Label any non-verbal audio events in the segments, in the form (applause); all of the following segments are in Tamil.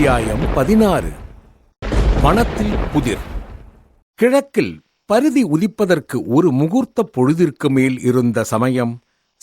அத்தியாயம் பதினாறு. வனத்தில் புதிர். கிழக்கில் பருதி உதிப்பதற்கு ஒரு முகூர்த்த பொழுதிற்கு மேல் இருந்த சமயம்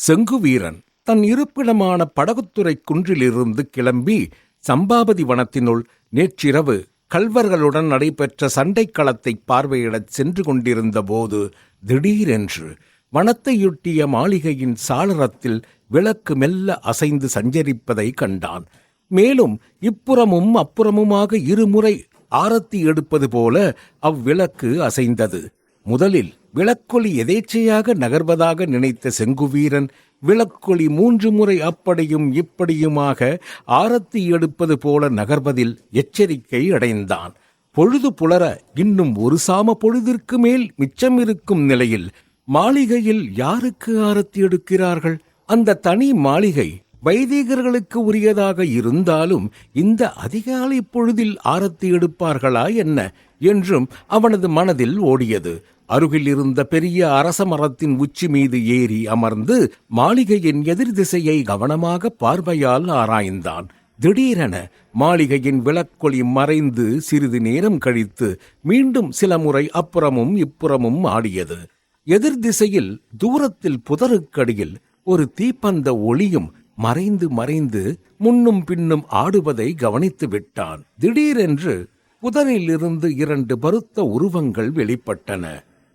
செங்குவீரன் தன் இருப்பிடமான படகுத்துறை குன்றிலிருந்து கிளம்பி சம்பாபதி வனத்தினுள் நேற்றிரவு கல்வர்களுடன் நடைபெற்ற சண்டைக் களத்தை பார்வையிடச் சென்று கொண்டிருந்த போது திடீரென்று வனத்தையொட்டிய மாளிகையின் சாளரத்தில் விளக்கு மெல்ல அசைந்து சஞ்சரிப்பதை கண்டான். மேலும் இப்புறமும் அப்புறமுமாக இருமுறை ஆரத்தி எடுப்பது போல அவ்விளக்கு அசைந்தது. முதலில் விளக்கொலி எதேச்சையாக நகர்வதாக நினைத்த செங்குவீரன் விளக்கொலி மூன்று முறை அப்படியும் இப்படியுமாக ஆரத்தி எடுப்பது போல நகர்வதில் எச்சரிக்கை அடைந்தான். பொழுது புலர இன்னும் ஒரு சாம பொழுதிற்கு மேல் மிச்சமிருக்கும் நிலையில் மாளிகையில் யாருக்கு ஆரத்தி எடுக்கிறார்கள்? அந்த தனி மாளிகை வைதிகர்களுக்கு உரியதாக இருந்தாலும் இந்த அதிகாலை பொழுதில் ஆரத்தி எடுப்பார்களா என்ன? என்றும் அவனது மனதில் ஓடியது. அருகில் இருந்த பெரிய அரச மரத்தின் உச்சி மீது ஏறி அமர்ந்து மாளிகையின் எதிர் திசையை கவனமாக பார்வையால் ஆராய்ந்தான். திடீரென மாளிகையின் விளக்கொளி மறைந்து சிறிது நேரம் கழித்து மீண்டும் சில முறை அப்புறமும் இப்புறமும் ஆடியது. எதிர் திசையில் தூரத்தில் புதருக்கடியில் ஒரு தீப்பந்த ஒளியும் மறைந்து மறைந்து முன்னும் பின்னும் ஆடுவதை கவனித்து விட்டான். திடீரென்று புதரிலிருந்து இரண்டு பருத்த உருவங்கள் வெளிப்பட்டன.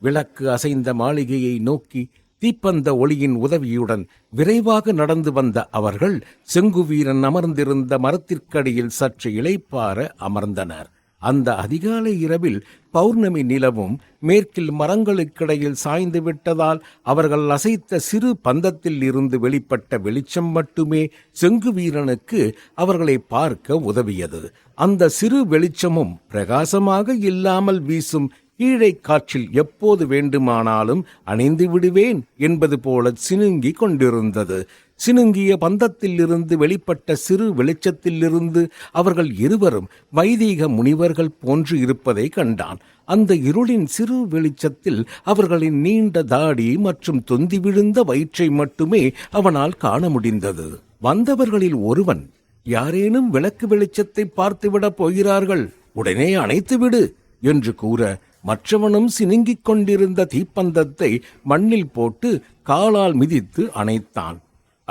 விளக்கு அசைந்த மாளிகையை நோக்கி தீப்பந்த ஒளியின் உதவியுடன் விரைவாக நடந்து வந்த அவர்கள் செங்குவீரன் அமர்ந்திருந்த மரத்திற்கடியில் சற்று இளைப்பார அமர்ந்தனர். அந்த அதிகாலை இரவில் பௌர்ணமி நிலவும் மேற்கில் மரங்களுக்கிடையில் சாய்ந்து விட்டதால் அவர்கள் அசைத்த சிறு பந்தத்தில் இருந்து வெளிப்பட்ட வெளிச்சம் மட்டுமே செங்குவீரனுக்கு அவர்களை பார்க்க உதவியது. அந்த சிறு வெளிச்சமும் பிரகாசமாக இல்லாமல் வீசும் கீழே காற்றில் எப்போது வேண்டுமானாலும் அணிந்து விடுவேன் என்பது போல சினுங்கி கொண்டிருந்தது. சினுங்கிய பந்தத்திலிருந்து வெளிப்பட்ட சிறு வெளிச்சத்திலிருந்து அவர்கள் இருவரும் வைதீக முனிவர்கள் போன்று இருப்பதை கண்டான். அந்த இருளின் சிறு வெளிச்சத்தில் அவர்களின் நீண்ட தாடி மற்றும் தொந்தி விழுந்த வயிற்றை மட்டுமே அவனால் காண முடிந்தது. வந்தவர்களில் ஒருவன் யாரேனும் விளக்கு வெளிச்சத்தை பார்த்துவிடப் போகிறார்கள் உடனே அணைத்துவிடு என்று கூற மற்றவனும் சினுங்கிக் கொண்டிருந்த தீப்பந்தத்தை மண்ணில் போட்டு காலால் மிதித்து அணைத்தான்.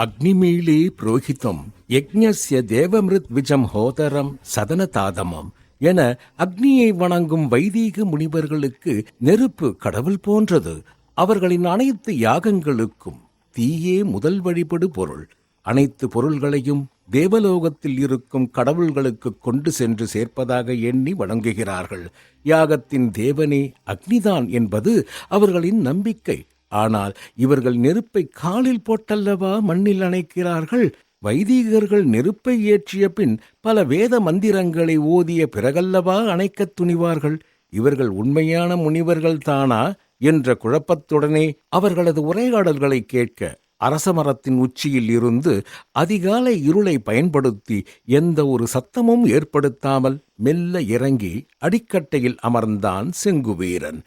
அக்னிமீளே புரோஹிதம் யக்ஞஸ்ய தேவமிருத் விஜம் ஹோதரம் சதனதாதமம் என அக்னியை வணங்கும் வைதீக முனிவர்களுக்கு நெருப்பு கடவுள் போன்றது. அவர்களின் அனைத்து யாகங்களுக்கும் தீயே முதல் வழிபடு பொருள். அனைத்து பொருள்களையும் தேவலோகத்தில் இருக்கும் கடவுள்களுக்கு கொண்டு சென்று சேர்ப்பதாக எண்ணி வணங்குகிறார்கள். யாகத்தின் தேவனே அக்னிதான் என்பது அவர்களின் நம்பிக்கை. ஆனால் இவர்கள் நெருப்பை காலில் போட்டல்லவா மண்ணில் அணைக்கிறார்கள்? வைதீகர்கள் நெருப்பை ஏற்றிய பின் பல வேத மந்திரங்களை ஓதிய பிறகல்லவா அணைக்கத் துணிவார்கள்? இவர்கள் உண்மையான முனிவர்கள் தானா? என்ற குழப்பத்துடனே அவர்களது உரையாடல்களை கேட்க அரசமரத்தின் உச்சியில் இருந்து அதிகாலை இருளை பயன்படுத்தி எந்த ஒரு சத்தமும் ஏற்படுத்தாமல் மெல்ல இறங்கி அடிக்கட்டையில் அமர்ந்தான் செங்குவீரன்.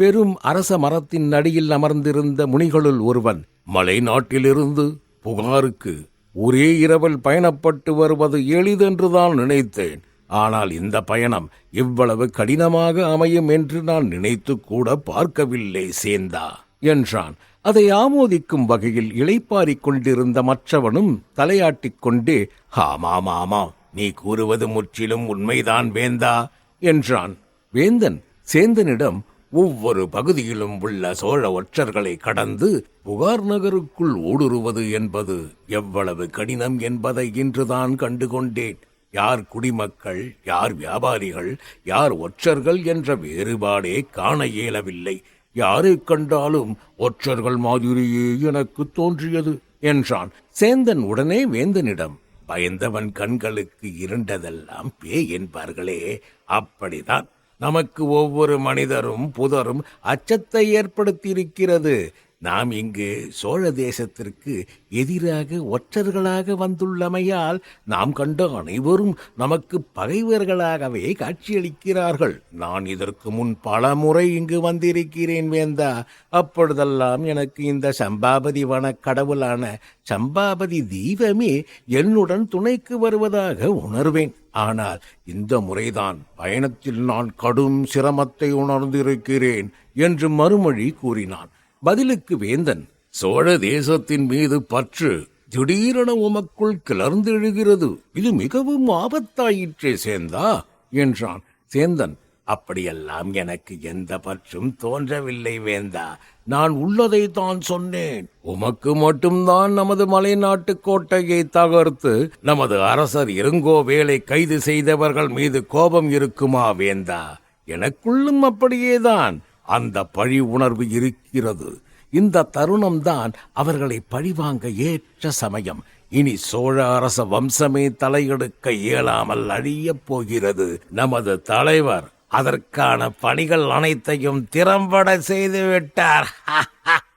பெரும் அரச மரத்தின் அடியில் அமர்ந்திருந்த முனிகளுள் ஒருவன் மலை நாட்டிலிருந்து புகாருக்கு ஒரே இரவில் பயணப்பட்டு வருவது எளிதென்றுதான் நினைத்தேன். ஆனால் இந்த பயணம் இவ்வளவு கடினமாக அமையும் என்று நான் நினைத்து கூட பார்க்கவில்லை சேந்தா என்றான். அதை ஆமோதிக்கும் வகையில் இளைப்பாரிக் கொண்டிருந்த மற்றவனும் தலையாட்டிக் கொண்டே ஆமாம் ஆமாம் நீ கூறுவது முற்றிலும் உண்மைதான் வேந்தா என்றான். வேந்தன் சேந்தனிடம் ஒவ்வொரு பகுதியிலும் உள்ள சோழ ஒற்றர்களை கடந்து புகார் நகருக்குள் ஊடுருவது என்பது எவ்வளவு கடினம் என்பதை இன்றுதான் கண்டுகொண்டேன். யார் குடிமக்கள் யார் வியாபாரிகள் யார் ஒற்றர்கள் என்ற வேறுபாடே காண இயலவில்லை. யாரை கண்டாலும் ஒற்றர்கள் மாதிரியே எனக்கு தோன்றியது என்றான். சேந்தன் உடனே வேந்தனிடம் பயந்தவன் கண்களுக்கு இருண்டதெல்லாம் பே என்பார்களே அப்படிதான் நமக்கு ஒவ்வொரு மனிதரும் புதரும் அச்சத்தை ஏற்படுத்தியிருக்கிறது. நாம் இங்கு சோழ தேசத்திற்கு எதிராக ஒற்றர்களாக வந்துள்ளமையால் நாம் கண்ட அனைவரும் நமக்கு பகைவர்களாகவே காட்சியளிக்கிறார்கள். நான் இதற்கு முன் பல முறை இங்கு வந்திருக்கிறேன் வேந்தா. அப்பொழுதெல்லாம் எனக்கு இந்த சம்பாபதி வன கடவுளான சம்பாபதி தெய்வமே என்னுடன் துணைக்கு வருவதாக உணர்வேன். ஆனால் இந்த முறைதான் பயணத்தில் நான் கடும் சிரமத்தை உணர்ந்திருக்கிறேன் என்று மறுமொழி கூறினான். பதிலுக்கு வேந்தன் சோழ தேசத்தின் மீது பற்று திடீரென உமக்குள் கிளர்ந்தெழுகிறது. இது மிகவும் ஆபத்தாயிற்றே சேந்தா என்றான். சேந்தன் அப்படியெல்லாம் எனக்கு எந்த பற்றும் தோன்றவில்லை வேந்தா. நான் உள்ளதை தான் சொன்னேன். உமக்கு மட்டும்தான் நமது மலைநாட்டு கோட்டையை தகர்த்து நமது அரசர் இருங்கோவேலை கைது செய்தவர்கள் மீது கோபம் இருக்குமா வேந்தா? எனக்குள்ளும் அப்படியேதான். அந்த பழி உணர்வு இருக்கிறது. இந்த தருணம்தான் அவர்களை பழிவாங்க ஏற்ற சமயம். இனி சோழ அரச வம்சமே தலையெடுக்க இயலாமல் அழியப் போகிறது. நமது தலைவர் அதற்கான பணிகள் அனைத்தையும் திறம்பட செய்து விட்டார். (laughs)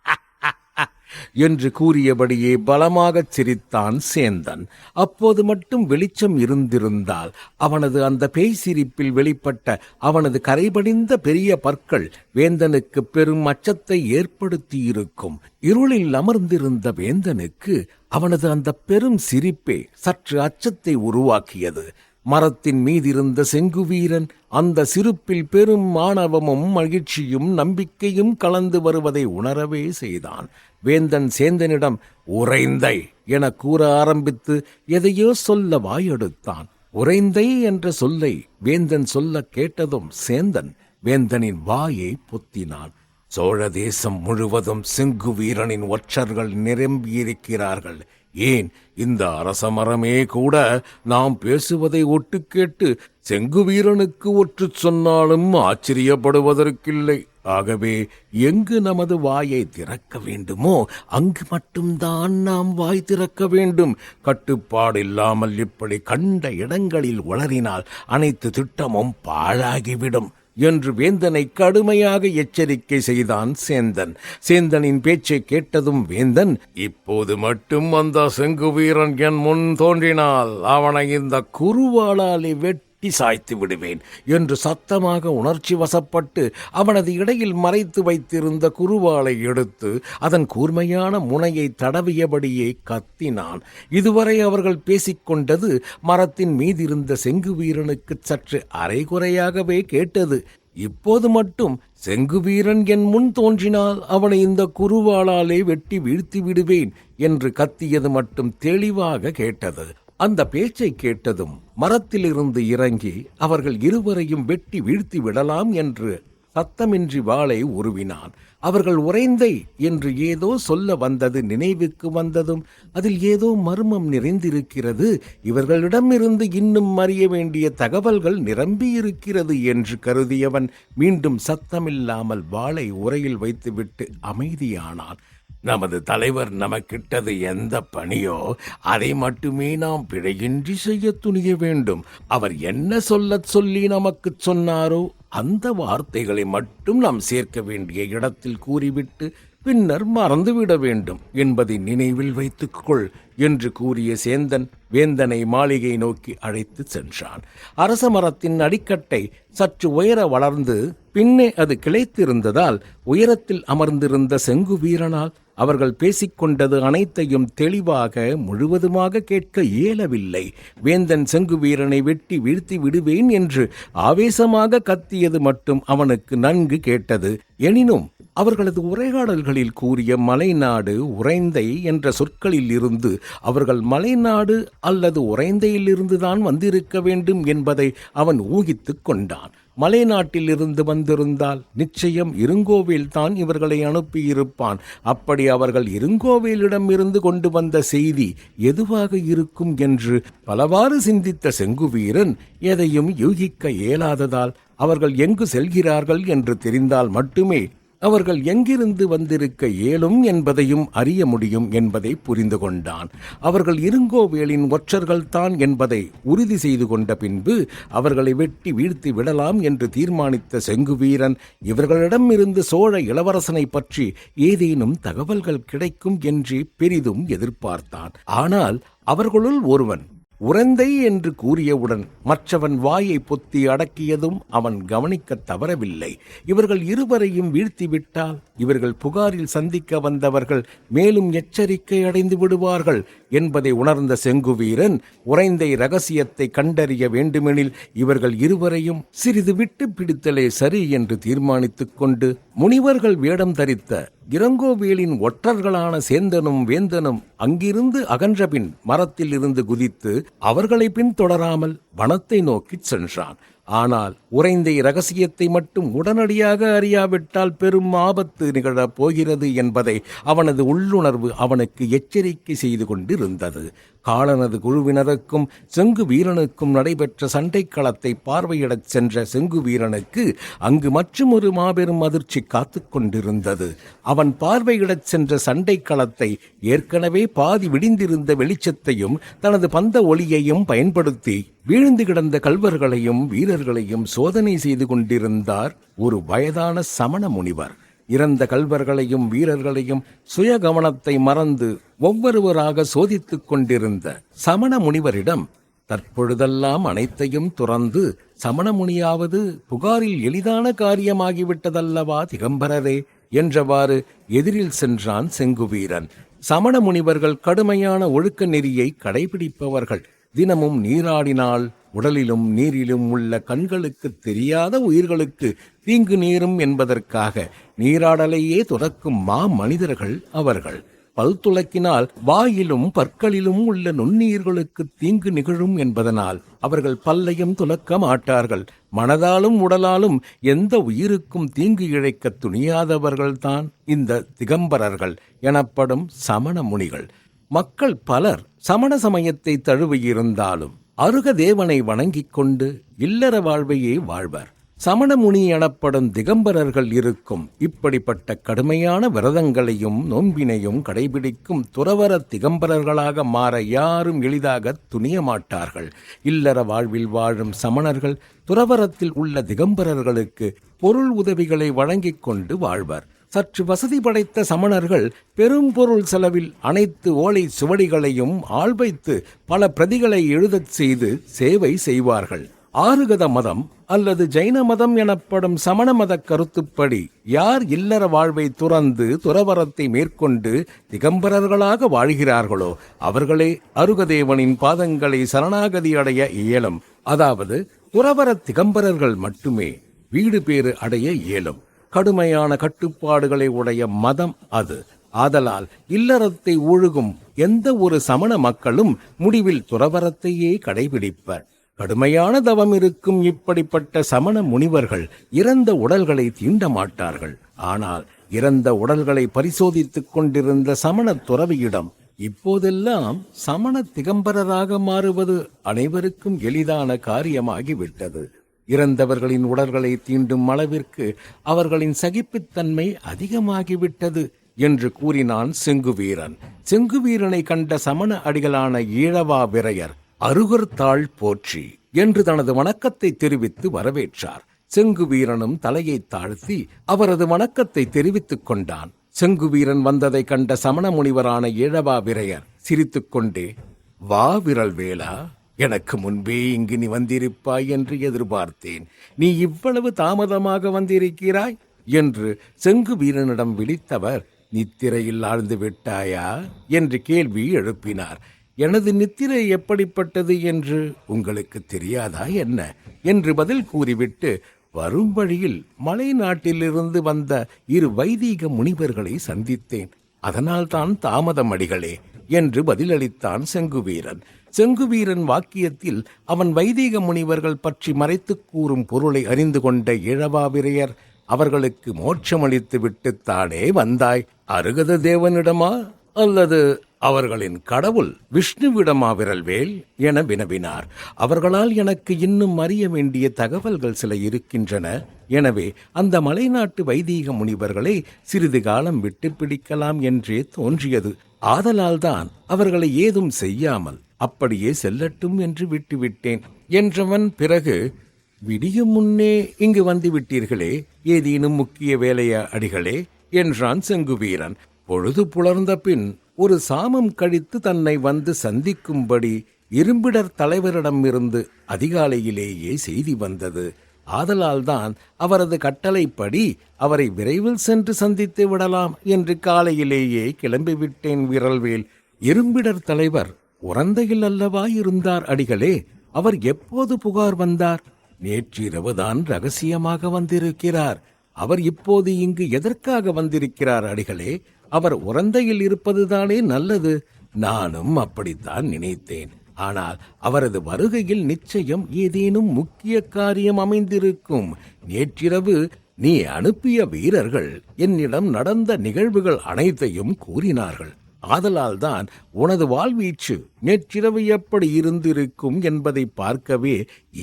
என்று கூறியபடியே பலமாகச் சிரித்தான் சேந்தன். அப்போது மட்டும் வெளிச்சம் இருந்திருந்தால் அவனது அந்த பேய் சிரிப்பில் வெளிப்பட்ட அவனது கரைபடிந்த பெரிய பற்கள் வேந்தனுக்கு பெரும் அச்சத்தை ஏற்படுத்தியிருக்கும். இருளில் அமர்ந்திருந்த வேந்தனுக்கு அவனது அந்த பெரும் சிரிப்பே சற்று அச்சத்தை உருவாக்கியது. மரத்தின் மீதிருந்த செங்குவீரன் அந்த சிரிப்பில் பெரும் மாணவமும் மகிழ்ச்சியும் நம்பிக்கையும் கலந்து வருவதை உணரவே செய்தான். வேந்தன் சேந்தனிடம் உறைந்தை என கூற ஆரம்பித்து எதையோ சொல்ல வாயெடுத்தான். உறைந்தை என்ற சொல்லை வேந்தன் சொல்ல கேட்டதும் சேந்தன் வேந்தனின் வாயை பொத்தினான். சோழ தேசம் முழுவதும் செங்கு வீரனின் ஒற்றர்கள் நிரம்பியிருக்கிறார்கள். ஏன் இந்த அரசமரமே கூட நாம் பேசுவதை ஒட்டு கேட்டு செங்கு வீரனுக்கு ஒற்று சொன்னாலும் ஆச்சரியப்படுவதற்கில்லை. ஆகவே எங்கு நமது வாயை திறக்க வேண்டுமோ அங்கு மட்டும்தான் நாம் வாய் திறக்க வேண்டும். கட்டுப்பாடு இல்லாமல் இப்படி கண்ட இடங்களில் உளறினால் அனைத்து திட்டமும் பாழாகிவிடும். என்று வேந்தனை கடுமையாக எச்சரிக்கை செய்தான் சேந்தன். சேந்தனின் பேச்சை கேட்டதும் வேந்தன் இப்போது மட்டும் அந்த செங்கு வீரன் என் முன் தோன்றினால் அவனை இந்த குருவாளாலே வெட்டி பிசாய்த்து விடுவேன் என்று சத்தமாக உணர்ச்சி வசப்பட்டு அவனது இடையில் மறைத்து வைத்திருந்த குருவாளை எடுத்து அதன் கூர்மையான முனையை தடவியபடியே கத்தினான். இதுவரை அவர்கள் பேசிக்கொண்டது மரத்தின் மீதிருந்த செங்கு வீரனுக்கு சற்று அரைகுறையாகவே கேட்டது. இப்போது மட்டும் செங்கு வீரன் என் முன் தோன்றினால் அவனை இந்த குருவாளாலே வெட்டி வீழ்த்தி விடுவேன் என்று கத்தியது மட்டும் தெளிவாக கேட்டது. அந்த பேச்சை கேட்டதும் மரத்திலிருந்து இறங்கி அவர்கள் இருவரையும் வெட்டி வீழ்த்தி விடலாம் என்று சத்தமின்றி வாளை உருவினான். அவர்கள் உறைந்தை என்று ஏதோ சொல்ல வந்தது நினைவுக்கு வந்ததும் அதில் ஏதோ மர்மம் நிறைந்திருக்கிறது. இவர்களிடமிருந்து இன்னும் அறிய வேண்டிய தகவல்கள் நிரம்பியிருக்கிறது என்று கருதியவன் மீண்டும் சத்தமில்லாமல் வாளை உரையில் வைத்துவிட்டு அமைதியானான். நமது தலைவர் நமக்கிட்டது எந்த பணியோ அதை மட்டுமே நாம் பிழையின்றி செய்ய துணிய வேண்டும். அவர் என்ன சொல்லச் சொல்லி நமக்குச் சொன்னாரோ அந்த வார்த்தைகளை மட்டும் நாம் சேர்க்க வேண்டிய இடத்தில் கூறிவிட்டு பின்னர் மறந்துவிட வேண்டும் என்பதை நினைவில் வைத்துக்கொள் என்று கூறிய சேந்தன் வேந்தனை மாளிகை நோக்கி அழைத்து சென்றான். அரச மரத்தின் அடிக்கட்டை சற்று உயர வளர்ந்து பின்னே அது கிளைத்திருந்ததால் உயரத்தில் அமர்ந்திருந்த செங்கு வீரனால் அவர்கள் பேசிக்கொண்டது அனைத்தையும் தெளிவாக முழுவதுமாக கேட்க இயலவில்லை. வேந்தன் செங்கு வீரனை வெட்டி வீழ்த்தி விடுவேன் என்று ஆவேசமாக கத்தியது மட்டும் அவனுக்கு நன்கு கேட்டது. எனினும் அவர்களது உரையாடல்களில் கூறிய மலைநாடு உறைந்தை என்ற சொற்களில் இருந்து அவர்கள் மலைநாடு அல்லது உறைந்தையிலிருந்துதான் வந்திருக்க வேண்டும் என்பதை அவன் ஊகித்துக் கொண்டான். மலைநாட்டிலிருந்து வந்திருந்தால் நிச்சயம் இருங்கோவில் தான் இவர்களை அனுப்பியிருப்பான். அப்படி அவர்கள் இருங்கோவிலிடம் இருந்து கொண்டு வந்த செய்தி எதுவாக இருக்கும் என்று பலவாறு சிந்தித்த செங்குவீரன் எதையும் யூகிக்க இயலாததால் அவர்கள் எங்கு செல்கிறார்கள் என்று தெரிந்தால் மட்டுமே அவர்கள் எங்கிருந்து வந்திருக்க இயலும் என்பதையும் அறிய முடியும் என்பதை புரிந்து கொண்டான். அவர்கள் இருங்கோவேலின் ஒற்றர்கள்தான் என்பதை உறுதி செய்து கொண்ட பின்பு அவர்களை வெட்டி வீழ்த்தி விடலாம் என்று தீர்மானித்த செங்குவீரன் இவர்களிடமிருந்து சோழ இளவரசனை பற்றி ஏதேனும் தகவல்கள் கிடைக்கும் என்று பெரிதும் எதிர்பார்த்தான். ஆனால் அவர்களுள் ஒருவன் உறந்தை என்று கூறியவுடன் மற்றவன் வாயை பொத்தி அடக்கியதும் அவன் கவனிக்க தவறவில்லை. இவர்கள் இருவரையும் வீழ்த்திவிட்டால் இவர்கள் புகாரில் சந்திக்க வந்தவர்கள் மேலும் எச்சரிக்கை அடைந்து விடுவார்கள். என்பதை உணர்ந்த செங்குவீரன் உறைந்தை ரகசியத்தை கண்டறிய வேண்டுமெனில் இவர்கள் இருவரையும் சிறிது விட்டு பிடித்தலே சரி என்று தீர்மானித்துக் கொண்டு முனிவர்கள் வேடம் தரித்த இளங்கோவேலின் ஒற்றர்களான சேந்தனும் வேந்தனும் அங்கிருந்து அகன்றபின் மரத்தில் இருந்து குதித்து அவர்களை பின்தொடராமல் வனத்தை நோக்கிச் சென்றான். ஆனால் உறைந்த ரகசியத்தை மட்டும் உடனடியாக அறியாவிட்டால் பெரும் ஆபத்து நிகழப் போகிறது என்பதை அவனது உள்ளுணர்வு அவனுக்கு எச்சரிக்கை செய்து கொண்டிருந்தது. காலனது குழுவினருக்கும் செங்கு வீரனுக்கும் நடைபெற்ற சண்டைக் களத்தை பார்வையிடச் சென்ற செங்கு வீரனுக்கு அங்கு மற்றுமொரு மாபெரும் அதிர்ச்சி காத்துக்கொண்டிருந்தது அவன் பார்வையிடச் சென்ற சண்டைக்களத்தை ஏற்கனவே பாதி விடிந்திருந்த வெளிச்சத்தையும் தனது பந்த ஒளியையும் பயன்படுத்தி வீழ்ந்து கிடந்த கல்வர்களையும் வீரர்களையும் சோதனை செய்து கொண்டிருந்தார் ஒரு வயதான சமண முனிவர். இறந்த கல்வர்களையும் வீரர்களையும் சுய கவனத்தை மறந்து ஒவ்வொருவராக சோதித்துக் கொண்டிருந்த சமண முனிவரிடம் தற்பொழுதெல்லாம் அனைத்தையும் துறந்து சமணமுனியாவது புகாரில் எளிதான காரியமாகிவிட்டதல்லவா திகம்பரரே? என்றவாறு எதிரில் சென்றான் செங்குவீரன். சமண முனிவர்கள் கடுமையான ஒழுக்க நெறியை கடைபிடிப்பவர்கள். தினமும் நீராடினால் உடலிலும் நீரிலும் உள்ள கண்களுக்கு தெரியாத உயிர்களுக்கு தீங்கு நேரும் என்பதற்காக நீராடலையே துறக்கும் மா மனிதர்கள் அவர்கள். பல் துலக்கினால் வாயிலும் பற்களிலும் உள்ள நுண்ணீர்களுக்கு தீங்கு நிகழும் என்பதனால் அவர்கள் பல்லையும் துலக்க மாட்டார்கள். மனதாலும் உடலாலும் எந்த உயிருக்கும் தீங்கு இழைக்க துணியாதவர்கள்தான் இந்த திகம்பரர்கள் எனப்படும் சமண முனிகள். மக்கள் பலர் சமண சமயத்தை தழுவியிருந்தாலும் அருக தேவனை வணங்கிக் கொண்டு இல்லற வாழ்வையே வாழ்வர். சமணமுனி எனப்படும் திகம்பரர்கள் இருக்கும். இப்படிப்பட்ட கடுமையான விரதங்களையும் நோன்பினையும் கடைபிடிக்கும் துறவர திகம்பரர்களாக மாற யாரும் எளிதாக துணிய மாட்டார்கள் இல்லற வாழ்வில் வாழும் சமணர்கள் துறவரத்தில் உள்ள திகம்பரர்களுக்கு பொருள் உதவிகளை வழங்கிக் கொண்டு வாழ்வர். சற்று வசதி படைத்த சமணர்கள் பெரும் பொருள் செலவில் அனைத்து ஓலை சுவடிகளையும் ஆள் வைத்து பல பிரதிகளை எழுதச் செய்து சேவை செய்வார்கள். ஆறுகத மதம் அல்லது ஜைன மதம் எனப்படும் சமண மத கருத்துப்படி யார் இல்லற வாழ்வை துறந்து துறவரத்தை மேற்கொண்டு திகம்பரர்களாக வாழ்கிறார்களோ அவர்களே அருகதேவனின் பாதங்களை சரணாகதி அடைய இயலும். அதாவது துறவர திகம்பரர்கள் மட்டுமே வீடு பேறு அடைய இயலும். கடுமையான கட்டுப்பாடுகளை உடைய மதம் அது. ஆதலால் இல்லறத்தை ஒழுகும் எந்த ஒரு சமண மக்களும் முடிவில் துறவரத்தையே கடைபிடிப்பர். கடுமையான தவம் இருக்கும் இப்படிப்பட்ட சமண முனிவர்கள் இறந்த உடல்களை தீண்ட மாட்டார்கள். ஆனால் இறந்த உடல்களை பரிசோதித்துக் கொண்டிருந்த சமண துறவியிடம் இப்போதெல்லாம் சமண திகம்பரராக மாறுவது அனைவருக்கும் எளிதான காரியமாகிவிட்டது. இறந்தவர்களின் உடல்களை தீண்டும் அளவிற்கு அவர்களின் சகிப்புத்தன்மை அதிகமாகிவிட்டது என்று கூறினான் செங்குவீரன். செங்குவீரனை கண்ட சமண அடிகளான ஈழவா விரையர் அருகர் தாழ் போற்றி என்று தனது வணக்கத்தை தெரிவித்து வரவேற்றார். செங்கு வீரனும் தலையை தாழ்த்தி அவரது வணக்கத்தை தெரிவித்துக் கொண்டான். செங்குவீரன் வந்ததை கண்ட சமண முனிவரான ஏழவா விரையர் சிரித்துக்கொண்டே வா விரல் வேளா எனக்கு முன்பே இங்கு நீ வந்திருப்பாய் என்று எதிர்பார்த்தேன். நீ இவ்வளவு தாமதமாக வந்திருக்கிறாய்? என்று செங்கு வீரனிடம் விழித்தவர் நித்திரையில் ஆழ்ந்து விட்டாயா? என்று கேள்வி எழுப்பினார். எனது நித்திரை எப்படிப்பட்டது என்று உங்களுக்கு தெரியாதா என்ன? என்று பதில் கூறிவிட்டு வரும் வழியில் மலை நாட்டிலிருந்து வந்த இரு வைதீக முனிவர்களை சந்தித்தேன். அதனால்தான் தாமதம் அடிகளே என்று பதிலளித்தான் செங்குவீரன். செங்குவீரன் வாக்கியத்தில் அவன் வைதீக முனிவர்கள் பற்றி மறைத்துக் கூறும் பொருளை அறிந்து கொண்ட இழவாவிரையர் அவர்களுக்கு மோட்சமளித்து விட்டுத்தானே வந்தாய். அருகத தேவனிடமா? அல்லது அவர்களின் கடவுள் விஷ்ணுவிடமா விரல்வேல் என வினவினார். அவர்களால் எனக்கு இன்னும் அறிய வேண்டிய தகவல்கள் சில இருக்கின்றன. எனவே அந்த மலைநாட்டு வைதீக முனிவர்களை சிறிது காலம் விட்டு பிடிக்கலாம் என்றே தோன்றியது. ஆதலால்தான் அவர்களை ஏதும் செய்யாமல் அப்படியே செல்லட்டும் என்று விட்டுவிட்டேன். என்றவன் பிறகு விடியும் முன்னே இங்கு வந்து விட்டீர்களே ஏதேனும் முக்கிய வேலையா அடிகளே? என்றான் செங்குவீரன். பொழுது புலர்ந்த பின் ஒரு சாமம் கழித்து தன்னை வந்து சந்திக்கும்படி இரும்பிடர் தலைவரிடமிருந்து அதிகாலையிலேயே செய்தி வந்தது. ஆதலால்தான் அவரது கட்டளைப்படி அவரை விரைவில் சென்று சந்தித்து விடலாம் என்று காலையிலேயே கிளம்பிவிட்டேன் விரல்வேல். இரும்பிடர் தலைவர் உறந்தையில் அல்லவா இருந்தார் அடிகளே அவர் எப்போது புகார் வந்தார்? நேற்றிரவுதான் ரகசியமாக வந்திருக்கிறார். அவர் இப்போது இங்கு எதற்காக வந்திருக்கிறார் அடிகளே அவர் உறந்தையில் இருப்பதுதானே நல்லது? நானும் அப்படித்தான் நினைத்தேன். ஆனால் அவரது வருகையில் நிச்சயம் ஏதேனும் முக்கிய காரியம் அமைந்திருக்கும். நேற்றிரவு நீ அனுப்பிய வீரர்கள் என்னிடம் நடந்த நிகழ்வுகள் அனைத்தையும் கூறினார்கள். ஆதலால்தான் உனது வாழ்வீச்சு நேற்றிரவு எப்படி இருந்திருக்கும் என்பதை பார்க்கவே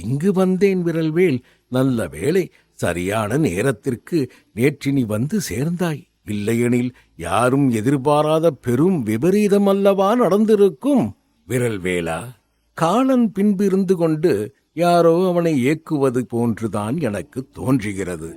இங்கு வந்தேன் விரல்வேல். நல்ல வேளை சரியான நேரத்திற்கு நேற்று நீ வந்து சேர்ந்தாய். இல்லையெனில் யாரும் எதிர்பாராத பெரும் விபரீதம் அல்லவா நடந்திருக்கும்? விரல்வேலா காலன் பின்பிருந்து கொண்டு யாரோ அவனை ஏக்குவது போன்றுதான் எனக்கு தோன்றுகிறது.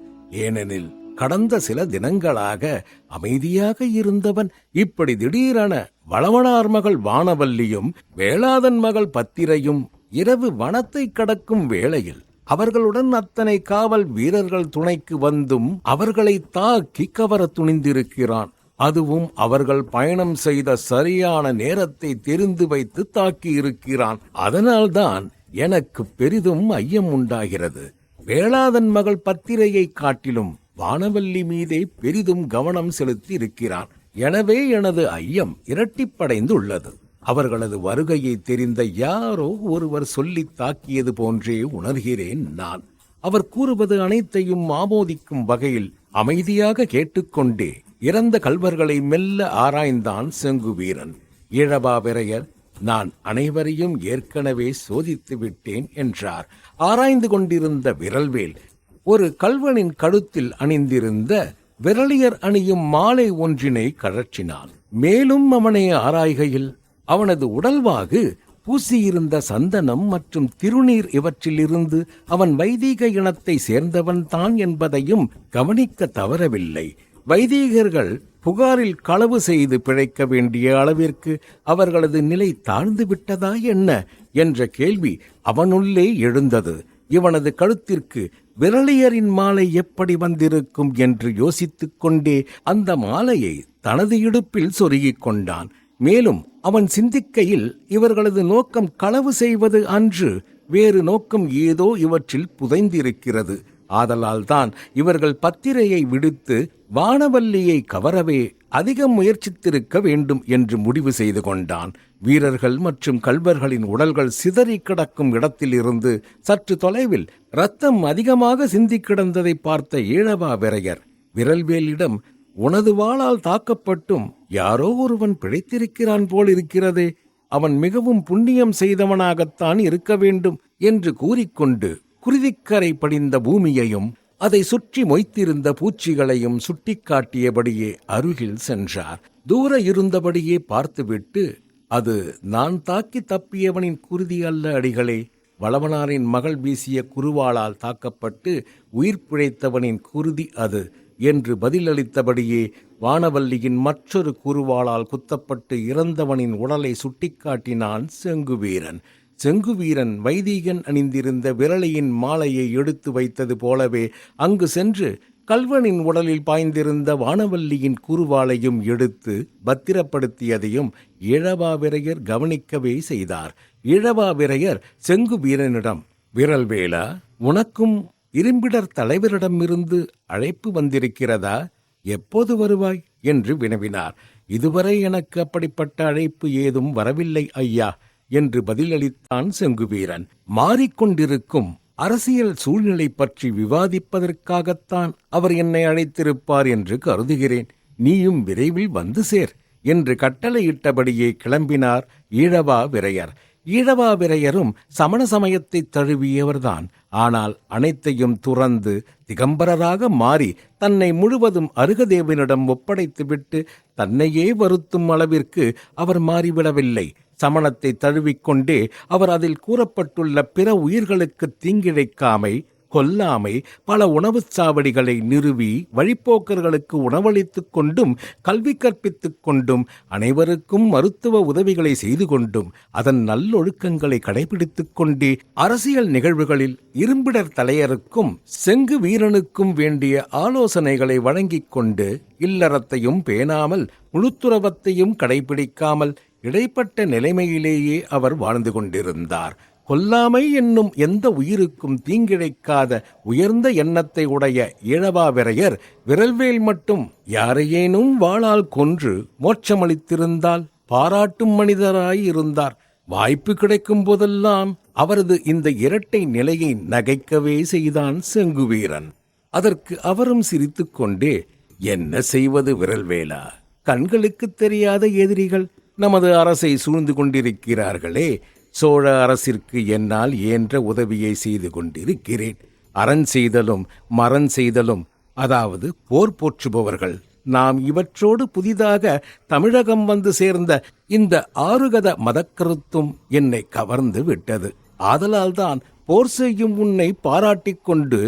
ஏனெனில் கடந்த சில தினங்களாக அமைதியாக இருந்தவன் இப்படி திடீரென வளவனார் மகள் வானவல்லியும் வேளாதன் மகள் பத்திரையும் இரவு வனத்தை கடக்கும் வேளையில் அவர்களுடன் அத்தனை காவல் வீரர்கள் துணைக்கு வந்தும் அவர்களை தாக்கி கவர துணிந்திருக்கிறான். அதுவும் அவர்கள் பயணம் செய்த சரியான நேரத்தை தெரிந்து வைத்து தாக்கி இருக்கிறான். அதனால்தான் எனக்கு பெரிதும் ஐயம் உண்டாகிறது. வேளாதன் மகள் பத்திரையை காட்டிலும் வானவல்லி மீதே பெரிதும் கவனம் செலுத்தி இருக்கிறான் எனவே எனது ஐயம் இரட்டிப்படைந்துள்ளது. அவர்களது வருகையை தெரிந்த யாரோ ஒருவர் சொல்லித் தாக்கியது போன்றே உணர்கிறேன் நான். அவர் கூறுவது அனைத்தையும் ஆமோதிக்கும் வகையில் அமைதியாக கேட்டுக்கொண்டே இறந்த கல்வர்களை மெல்ல ஆராய்ந்தான் செங்குவீரன் ஈழபாவிரையர் நான் அனைவரையும் ஏற்கனவே சோதித்து விட்டேன் என்றார். ஆராய்ந்து கொண்டிருந்த விரல்வேல் ஒரு கல்வனின் கழுத்தில் அணிந்திருந்த விரலியர் அணியும் மாலை ஒன்றினை கழற்றினான். மேலும் அவனை ஆராய்கையில் அவனது உடல்வாகு பூசியிருந்த சந்தனம் மற்றும் திருநீர் இவற்றிலிருந்து அவன் வைதீக இனத்தை சேர்ந்தவன்தான் என்பதையும் கவனிக்க தவறவில்லை. வைதீகர்கள் புகாரில் களவு செய்து பிழைக்க வேண்டிய அளவிற்கு அவர்களது நிலை தாழ்ந்து விட்டதா என்ன என்ற கேள்வி அவனுள்ளே எழுந்தது. இவனது கழுத்திற்கு விரலியரின் மாலை எப்படி வந்திருக்கும் என்று யோசித்துக் கொண்டே அந்த மாலையை தனது இடுப்பில் சொருகிக் கொண்டான். மேலும் அவன் சிந்திக்கையில் இவர்களது நோக்கம் களவு செய்வது அன்று வேறு நோக்கம் ஏதோ இவற்றில் புதைந்திருக்கிறது. ஆதலால்தான் இவர்கள் பத்திரையை விடுத்து வானவல்லியை கவரவே அதிகம் முயற்சித்திருக்க வேண்டும் என்று முடிவு செய்து கொண்டான். வீரர்கள் மற்றும் கல்வர்களின் உடல்கள் சிதறி கிடக்கும் இடத்திலிருந்து சற்று தொலைவில் ரத்தம் அதிகமாக சிந்தி கிடந்ததை பார்த்த ஈழவா விரையர் விரல்வேலிடம் உனது வாளால் தாக்கப்பட்டும் யாரோ ஒருவன் பிழைத்திருக்கிறான் போல் இருக்கிறதே அவன் மிகவும் புண்ணியம் செய்தவனாகத்தான் இருக்க வேண்டும் என்று கூறிக்கொண்டு குருதிக்கரை படிந்த பூமியையும் அதை சுற்றி மொய்த்திருந்த பூச்சிகளையும் சுட்டிக்காட்டியபடியே அருகில் சென்றார். தூர இருந்தபடியே பார்த்துவிட்டு அது நான் தாக்கி தப்பியவனின் குருதி அல்ல அடிகளே. வளவனாரின் மகள் வீசிய குருவாளால் தாக்கப்பட்டு உயிர் பிழைத்தவனின் குருதி அது. என்று பதிலளித்தபடியே வானவல்லியின் மற்றொரு குருவாளால் குத்தப்பட்டு இறந்தவனின் உடலை சுட்டிக்காட்டினான் செங்குவீரன். செங்குவீரன் வைதீகன் அணிந்திருந்த விரலையின் மாலையை எடுத்து வைத்தது போலவே அங்கு சென்று கல்வனின் உடலில் பாய்ந்திருந்த வானவல்லியின் குருவாளையும் எடுத்து பத்திரப்படுத்தியதையும் இழவாவிரையர் கவனிக்கவே செய்தார். இழவாவிரையர் செங்குவீரனிடம் விரல்வேலா உனக்கும் இரும்பிடர் தலைவரிடமிருந்து அழைப்பு வந்திருக்கிறதா? எப்போது வருவாய்? என்று வினவினார். இதுவரை எனக்கு அப்படிப்பட்ட அழைப்பு ஏதும் வரவில்லை ஐயா என்று பதிலளித்தான் செங்குவீரன். மாறிக்கொண்டிருக்கும் அரசியல் சூழ்நிலை பற்றி விவாதிப்பதற்காகத்தான் அவர் என்னை அழைத்திருப்பார் என்று கருதுகிறேன். நீயும் விரைவில் வந்து சேர் என்று கட்டளையிட்டபடியே கிளம்பினார் ஈழவா விரையர். ஈழவா விரையரும் சமண சமயத்தை தழுவியவர்தான். ஆனால் அனைத்தையும் துறந்து திகம்பரராக மாறி தன்னை முழுவதும் அருகதேவனிடம் ஒப்படைத்துவிட்டு தன்னையே வருத்தும் அளவிற்கு அவர் மாறிவிடவில்லை. சமணத்தை தழுவிக்கொண்டே அவர் அதில் கூறப்பட்டுள்ள பிற உயிர்களுக்கு தீங்கிழைக்காமை கொல்லாமை பல உணவுச் சாவடிகளை நிறுவி வழிப்போக்கர்களுக்கு உணவளித்துக் கொண்டும் கல்வி கற்பித்துக் கொண்டும் அனைவருக்கும் மருத்துவ உதவிகளை செய்து கொண்டும் அதன் நல்லொழுக்கங்களை கடைபிடித்துக் கொண்டே அரசியல் நிகழ்வுகளில் இரும்பிடர் தலையருக்கும் செங்கு வீரனுக்கும் வேண்டிய ஆலோசனைகளை வழங்கிக் கொண்டு இல்லறத்தையும் பேணாமல் முழுத்துறவத்தையும் கடைபிடிக்காமல் இடைப்பட்ட நிலைமையிலேயே அவர் வாழ்ந்து கொண்டிருந்தார். கொல்லாமை என்னும் எந்த உயிருக்கும் தீங்கிழைக்காத உயர்ந்த எண்ணத்தை உடைய இழவாவிரையர் விரல்வேல் மட்டும் யாரையேனும் வாளால் கொன்று மோட்சமளித்திருந்தால் பாராட்டும் மனிதராய் இருந்தார் வாய்ப்பு கிடைக்கும் போதெல்லாம் அவரது இந்த இரட்டை நிலையை நகைக்கவே செய்தான் செங்குவீரன். அதற்கு அவரும் சிரித்துக்கொண்டே என்ன செய்வது விரல்வேலா? கண்களுக்கு தெரியாத எதிரிகள் நமது அரசை சூழ்ந்து கொண்டிருக்கிறார்களே. சோழ அரசிற்கு என்னால் இயன்ற உதவியை செய்து கொண்டிருக்கிறேன். அரண் செய்தலும் மரண் செய்தலும் அதாவது போர் போற்றுபவர்கள். நாம் இவற்றோடு புதிதாக தமிழகம் வந்து சேர்ந்த இந்த ஆறுகத மதக்கருத்தும் என்னை கவர்ந்து விட்டது. ஆதலால்தான் போர் செய்யும் உன்னை பாராட்டிக் கொண்டு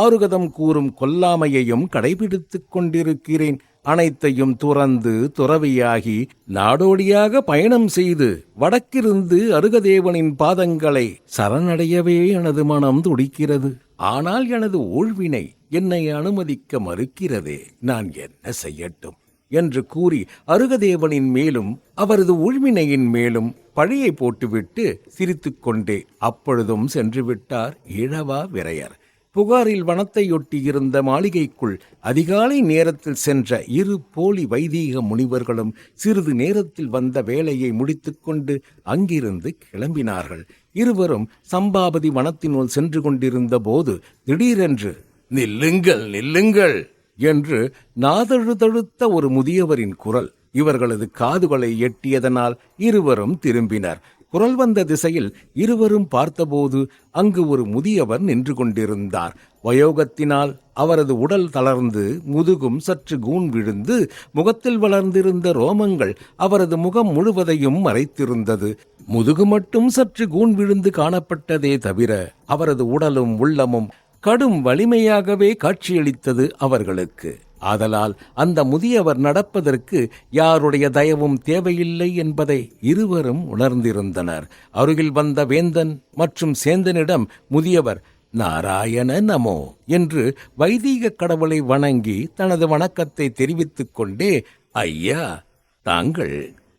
ஆறுகதம் கூறும் கொல்லாமையையும் கடைபிடித்துக் கொண்டிருக்கிறேன். அனைத்தையும் துறந்து துறவியாகி நாடோடியாக பயணம் செய்து வடக்கிருந்து அருகதேவனின் பாதங்களை சரணடையவே எனது மனம் துடிக்கிறது. ஆனால் எனது ஊழ்வினை என்னை அனுமதிக்க மறுக்கிறதே. நான் என்ன செய்யட்டும்? என்று கூறி அருகதேவனின் மேலும் அவரது உள்வினையின் மேலும் பழியை போட்டுவிட்டு சிரித்துக்கொண்டே அப்பொழுதும் சென்று விட்டார். இழவா விரையர். புகாரில் வனத்தையொட்டி இருந்த மாளிகைக்குள் அதிகாலை நேரத்தில் சென்ற இரு போலி வைதீக முனிவர்களும் சிறிது நேரத்தில் வந்த வேலையை முடித்துக்கொண்டு அங்கிருந்து கிளம்பினார்கள். இருவரும் சம்பாபதி வனத்தினுள் சென்று கொண்டிருந்த போது திடீரென்று நில்லுங்கள் நில்லுங்கள் என்று நாதழுதழுத்த ஒரு முதியவரின் குரல் இவர்களது காதுகளை எட்டியதனால் இருவரும் திரும்பினர். குரல் வந்த திசையில் இருவரும் பார்த்தபோது அங்கு ஒரு முதியவர் நின்று கொண்டிருந்தார். வயோகத்தினால் அவரது உடல் தளர்ந்து முதுகும் சற்று கூன் விழுந்து முகத்தில் வளர்ந்திருந்த ரோமங்கள் அவரது முகம் முழுவதையும் மறைத்திருந்தது. முதுகு மட்டும் சற்று கூன் விழுந்து காணப்பட்டதே தவிர அவரது உடலும் உள்ளமும் கடும் வலிமையாகவே காட்சியளித்தது அவர்களுக்கு. ஆதலால் அந்த முதியவர் நடப்பதற்கு யாருடைய தயவும் தேவையில்லை என்பதை இருவரும் உணர்ந்திருந்தனர். அருகில் வந்த வேந்தன் மற்றும் சேந்தனிடம் முதியவர் நாராயண நமோ என்று வைதீக கடவுளை வணங்கி தனது வணக்கத்தை தெரிவித்துக் கொண்டே ஐயா தாங்கள்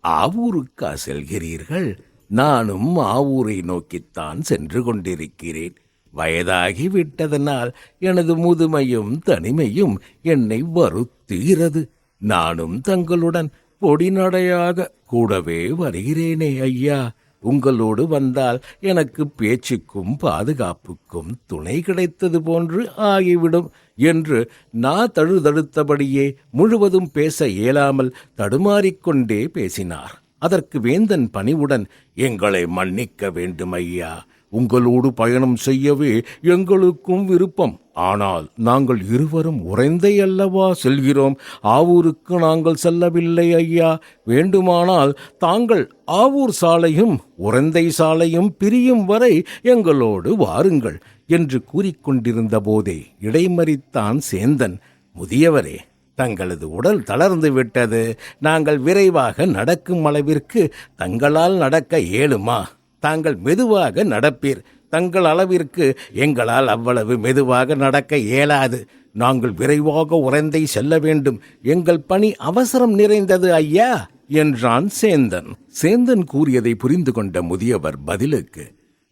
ஆவூருக்கா செல்கிறீர்கள்? நானும் ஆவூரை நோக்கித்தான் சென்று கொண்டிருக்கிறேன். வயதாகி விட்டதனால் எனது முதுமையும் தனிமையும் என்னை வருத்துகிறது நானும் தங்களுடன் பொடிநடையாக கூடவே வருகிறேனே ஐயா. உங்களோடு வந்தால் எனக்கு பேச்சுக்கும் பாதுகாப்புக்கும் துணை கிடைத்தது போன்று ஆகிவிடும் என்று நான் தழுதழுத்தபடியே முழுவதும் பேச இயலாமல் தடுமாறிக்கொண்டே பேசினார். அதற்கு வேந்தன் பணிவுடன் எங்களை மன்னிக்க வேண்டும் ஐயா. உங்களோடு பயணம் செய்யவே எங்களுக்கும் விருப்பம். ஆனால் நாங்கள் இருவரும் உறைந்தை அல்லவா செல்கிறோம். ஆவூருக்கு நாங்கள் செல்லவில்லை ஐயா. வேண்டுமானால் தாங்கள் ஆவூர் சாலையும் உறைந்தை சாலையும் பிரியும் வரை எங்களோடு வாருங்கள் என்று கூறிக்கொண்டிருந்த போதே இடைமறித்தான் சேந்தன் முதியவரே தங்களது உடல் தளர்ந்து விட்டது. நாங்கள் விரைவாக நடக்கும் அளவிற்கு தங்களால் நடக்க இயலுமா? தாங்கள் மெதுவாக நடப்பீர். தங்கள் அளவிற்கு எங்களால் அவ்வளவு மெதுவாக நடக்க இயலாது. நாங்கள் விரைவாக உறைந்தை செல்ல வேண்டும். எங்கள் பணி அவசரம் நிறைந்தது ஐயா என்றான் சேந்தன். சேந்தன் கூறியதை புரிந்து கொண்ட முதியவர் பதிலுக்கு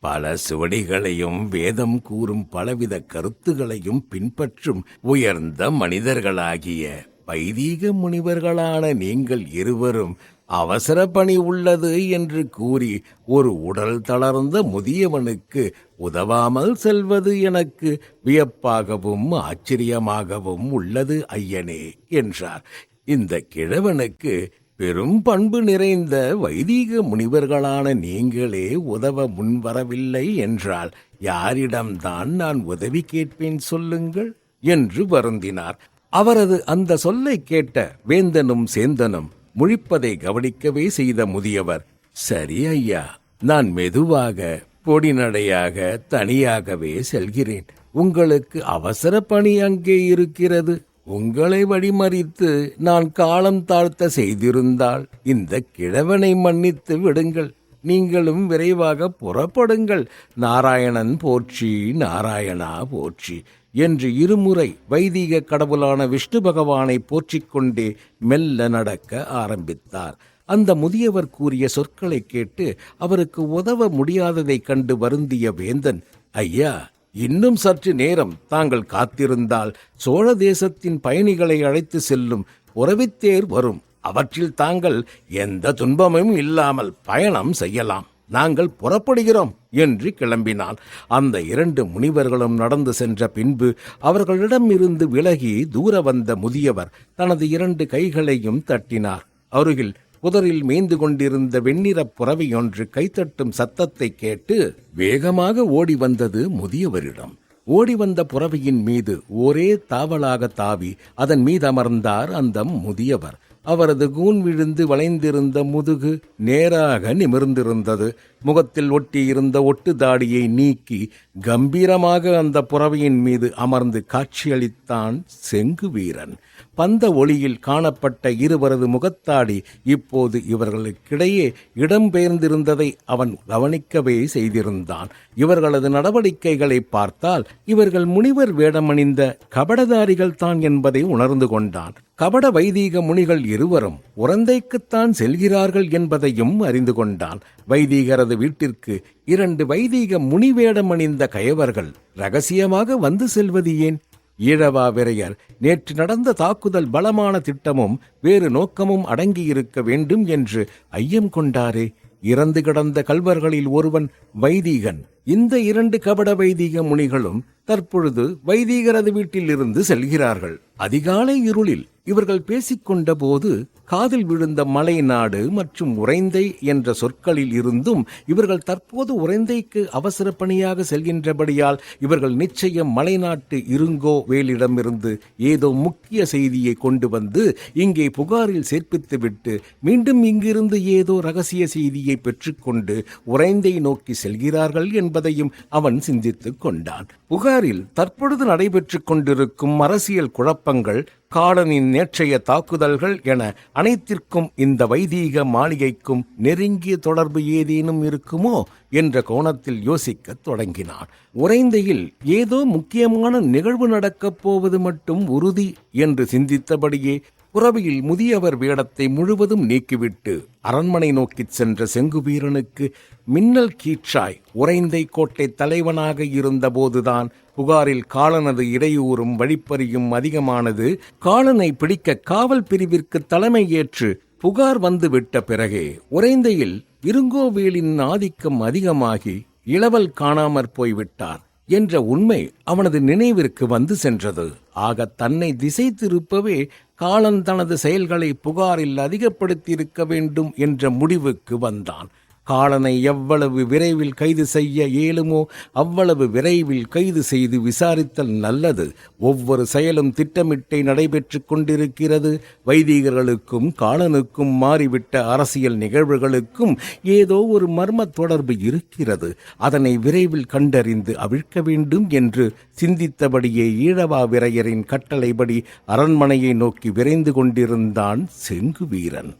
பல சுவடிகளையும் வேதம் கூறும் பலவித கருத்துகளையும் பின்பற்றும் உயர்ந்த மனிதர்களாகிய வைதீக முனிவர்களான நீங்கள் இருவரும் அவசர பணி உள்ளது என்று கூறி ஒரு உடல் தளர்ந்த முதியவனுக்கு உதவாமல் செல்வது எனக்கு வியப்பாகவும் ஆச்சரியமாகவும் உள்ளது ஐயனே என்றார். இந்த கிழவனுக்கு பெரும் பண்பு நிறைந்த வைதீக முனிவர்களான நீங்களே உதவ முன்வரவில்லை என்றால் யாரிடம்தான் நான் உதவி கேட்பேன் சொல்லுங்கள் என்று வருந்தினார். அவரது அந்த சொல்லை கேட்ட வேந்தனும் சேந்தனும் முழிப்பதை கவனிக்கவே செய்த முதியவர் சரி ஐயா நான் மெதுவாக பொடிநடையாக தனியாகவே செல்கிறேன். உங்களுக்கு அவசர பணி அங்கே இருக்கிறது. உங்களை வழிமறித்து நான் காலம் தாழ்த்த செய்திருந்தால் இந்த கிழவனை மன்னித்து விடுங்கள். நீங்களும் விரைவாக புறப்படுங்கள். நாராயணன் போற்றி நாராயணா போற்றி. என்று இருமுறை வைதிக கடவுளான விஷ்ணு பகவானை போற்றிக் கொண்டே மெல்ல நடக்க ஆரம்பித்தார். அந்த முதியவர் கூறிய சொற்களைக் கேட்டு அவருக்கு உதவ முடியாததைக் கண்டு வருந்திய வேந்தன் ஐயா இன்னும் சற்று நேரம். தாங்கள் காத்திருந்தால் சோழ தேசத்தின் பயணிகளை அழைத்து செல்லும் உறவித்தேர் வரும். அவற்றில் தாங்கள் எந்த துன்பமும் இல்லாமல் பயணம் செய்யலாம். நாங்கள் புறப்படுகிறோம் என்று கிளம்பினான் அந்த இரண்டு முனிவர்களும் நடந்து சென்ற பின்பு அவர்களிடமிருந்து விலகி தூர வந்த முதியவர் தனது இரண்டு கைகளையும் தட்டினார். அருகில் புதரில் மேய்ந்து கொண்டிருந்த வெண்ணிறப் புறவி ஒன்று கைத்தட்டும் சத்தத்தை கேட்டு வேகமாக ஓடி வந்தது முதியவரிடம். ஓடி வந்த புறவையின் மீது ஒரே தாவலாக தாவி அதன் மீது அமர்ந்தார் அந்த முதியவர். அவரது கூன் விழுந்து வளைந்திருந்த முதுகு நேராக நிமிர்ந்திருந்தது. முகத்தில் ஒட்டியிருந்த ஒட்டு தாடியை நீக்கி கம்பீரமாக அந்த புறவையின் மீது அமர்ந்து காட்சியளித்தான் செங்கு வீரன். பந்த ஒளியில் காணப்பட்ட இருவரது முகத்தாடி இப்போது இவர்களுக்கிடையே இடம்பெயர்ந்திருந்ததை அவன் கவனிக்கவே செய்திருந்தான். இவர்களது நடவடிக்கைகளை பார்த்தால் இவர்கள் முனிவர் வேடமணிந்த கபடதாரிகள் தான் என்பதை உணர்ந்து கொண்டான். கபட வைதீக முனிகள் இருவரும் உரந்தைக்குத்தான் செல்கிறார்கள் என்பதையும் அறிந்து கொண்டான். வைதீகரது வீட்டிற்கு இரண்டு வைதீக முனிவேடமணிந்த கயவர்கள் ரகசியமாக வந்து செல்வது ஏன்? ஈழவா விரையர் நேற்று நடந்த தாக்குதல் பலமான திட்டமும் வேறு நோக்கமும் அடங்கியிருக்க வேண்டும் என்று ஐயம் கொண்டாரே. இறந்து கிடந்த கல்வர்களில் ஒருவன் வைதீகன். இந்த இரண்டு கபட வைதீக முனிகளும் தற்பொழுது வைதீகரது வீட்டில் இருந்து செல்கிறார்கள். அதிகாலை இருளில் இவர்கள் பேசிக்கொண்ட போது காதில் விழுந்த மலை நாடு மற்றும் உறைந்தை என்ற சொற்களில் இருந்தும் இவர்கள் தற்போது உறைந்தைக்கு அவசர பணியாக செல்கின்றபடியால் இவர்கள் நிச்சயம் மலைநாட்டு இருங்கோ வேலிடமிருந்து ஏதோ முக்கிய செய்தியை கொண்டு வந்து இங்கே புகாரில் சேர்ப்பித்துவிட்டு மீண்டும் இங்கிருந்து ஏதோ ரகசிய செய்தியை பெற்றுக்கொண்டு உறைந்தை நோக்கி செல்கிறார்கள் என்பதையும் அவன் சிந்தித்துக் கொண்டான். புகாரில் தற்பொழுது நடைபெற்றுக் கொண்டிருக்கும் அரசியல் குழப்பங்கள் காலனின் நேற்றைய தாக்குதல்கள் என அனைத்திற்கும் இந்த வைதீக மாளிகைக்கும் நெருங்கிய தொடர்பு ஏதேனும் இருக்குமோ என்ற கோணத்தில் யோசிக்கத் தொடங்கினான் உறைந்தையில் ஏதோ முக்கியமான நிகழ்வு நடக்கப் போவது மட்டும் உறுதி என்று சிந்தித்தபடியே புறவியில் முதியவர் வேடத்தை முழுவதும் நீக்கிவிட்டு அரண்மனை நோக்கிச் சென்ற செங்குவீரனுக்கு மின்னல் கீற்றாய் உறைந்தை கோட்டை தலைவனாக இருந்தபோதுதான் புகாரில் காலனது இடையூறும் வழிப்பறியும் அதிகமானது. காலனை பிடிக்க காவல் பிரிவிற்கு தலைமை ஏற்று புகார் வந்து விட்ட பிறகே உறைந்தையில் இருங்கோவேலின் ஆதிக்கம் அதிகமாகி இளவல் காணாமற் போய்விட்டார் என்ற உண்மை அவனது நினைவிற்கு வந்து சென்றது. ஆக தன்னை திசை திருப்பவே காலன் தனது செயல்களை புகாரில் அதிகப்படுத்தியிருக்க வேண்டும் என்ற முடிவுக்கு வந்தான். காலனை எவ்வளவு விரைவில் கைது செய்ய இயலுமோ அவ்வளவு விரைவில் கைது செய்து விசாரித்தல் நல்லது. ஒவ்வொரு செயலும் திட்டமிட்டே நடைபெற்று கொண்டிருக்கிறது. வைதிகர்களுக்கும் காலனுக்கும் மாறிவிட்ட அரசியல் நிகழ்வுகளுக்கும் ஏதோ ஒரு மர்ம தொடர்பு இருக்கிறது. அதனை விரைவில் கண்டறிந்து அவிழ்க்க வேண்டும் என்று சிந்தித்தபடியே ஈழவா விரையரின் கட்டளைப்படி அரண்மனையை நோக்கி விரைந்து கொண்டிருந்தான் செங்கு வீரன்